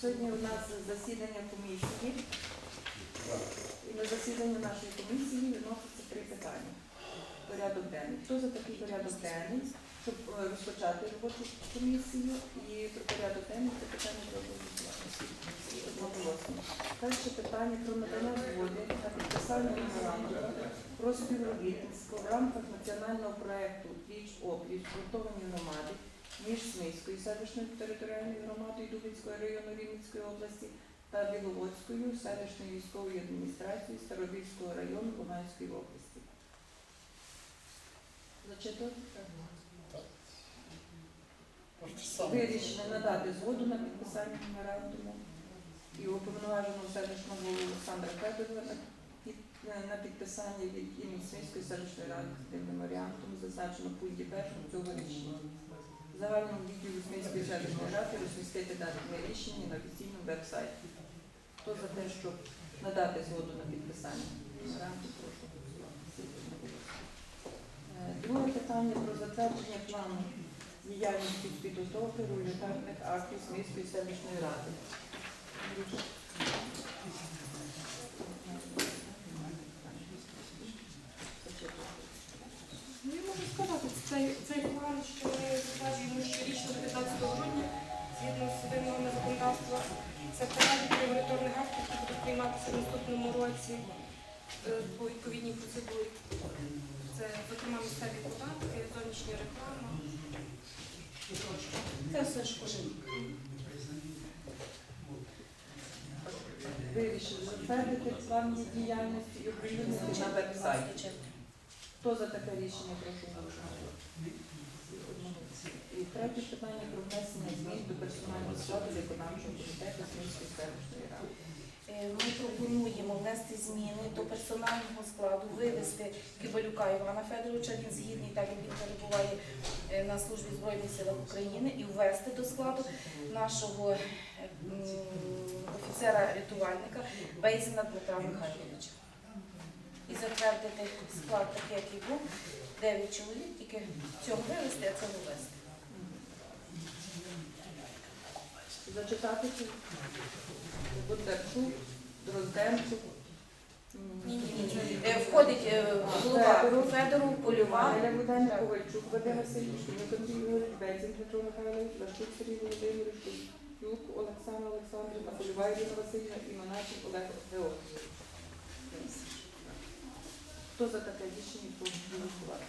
Сьогодні у нас засідання комісії. І на засідання нашої комісії відноситься три питання. Порядок денний. Хто за такий порядок денний, щоб е, розпочати робочу комісію і про порядок денний це питання про. Одноголосно. Перше питання про надання згоди на підписання меморандуму про співробітництво в рамках національного проекту Пліч опліч згуртовані громади між Смільською селищною територіальною громадою Дубинського району Рівненської області та Біловодською селищною військовою адміністрацією Старобільського району Луганської області. Зачитувати? Вирішено надати згоду на підписання меморандуму і уповноваженого селищного голову Олександра Федорова на підписання від імені Смільської селищної ради меморіантом зазначено в пункті першому цього рішення. Загальному відділу Смільської селищної ради розмістити дане рішення на офіційному веб-сайті. Хто за те, щоб надати згоду на підписання. Е, Друге питання про затвердження плану діяльності з підготовки регуляторних актів Смільської селищної ради. Ну, я можу сказати, цей, цей році е, по відповідній процедурі. Це, зокрема, місцеві податки, зовнішня реклама. Це все ж кожен. Вирішили затвердити план діяльності і оприлюднити на веб-сайті. Хто за таке рішення прошу голосувати? І третє питання про внесення змін до персонального складу виконавчого комітету Смільської селищної ради. Е, Ми пропонуємо внести зміни до персонального складу, вивести Кибалюка Івана Федоровича, він згідний, так як він перебуває е, на службі Збройних силах України, і ввести до складу нашого офіцера-рятувальника Бейзина Дмитра Михайловича. І затвердити склад такий, який був, 9 чоловік, тільки цього вивести, а цього ввести. Зачитати чи Бондарчук, Дрозденчук. Ні, ні, ні. Е, Входить е, голова Федоров, Польова. Галя Буденко, Ковальчук, Вадим Васильович, Андрій Ігорович, Бензин Дмитро Михайлович, Лащук Сергій Володимирович, Юк, Олександр Олександрівна, Польова Ірина Васильівна і Монachik Олег Георгійович. Хто за таке рішення прошу голосувати?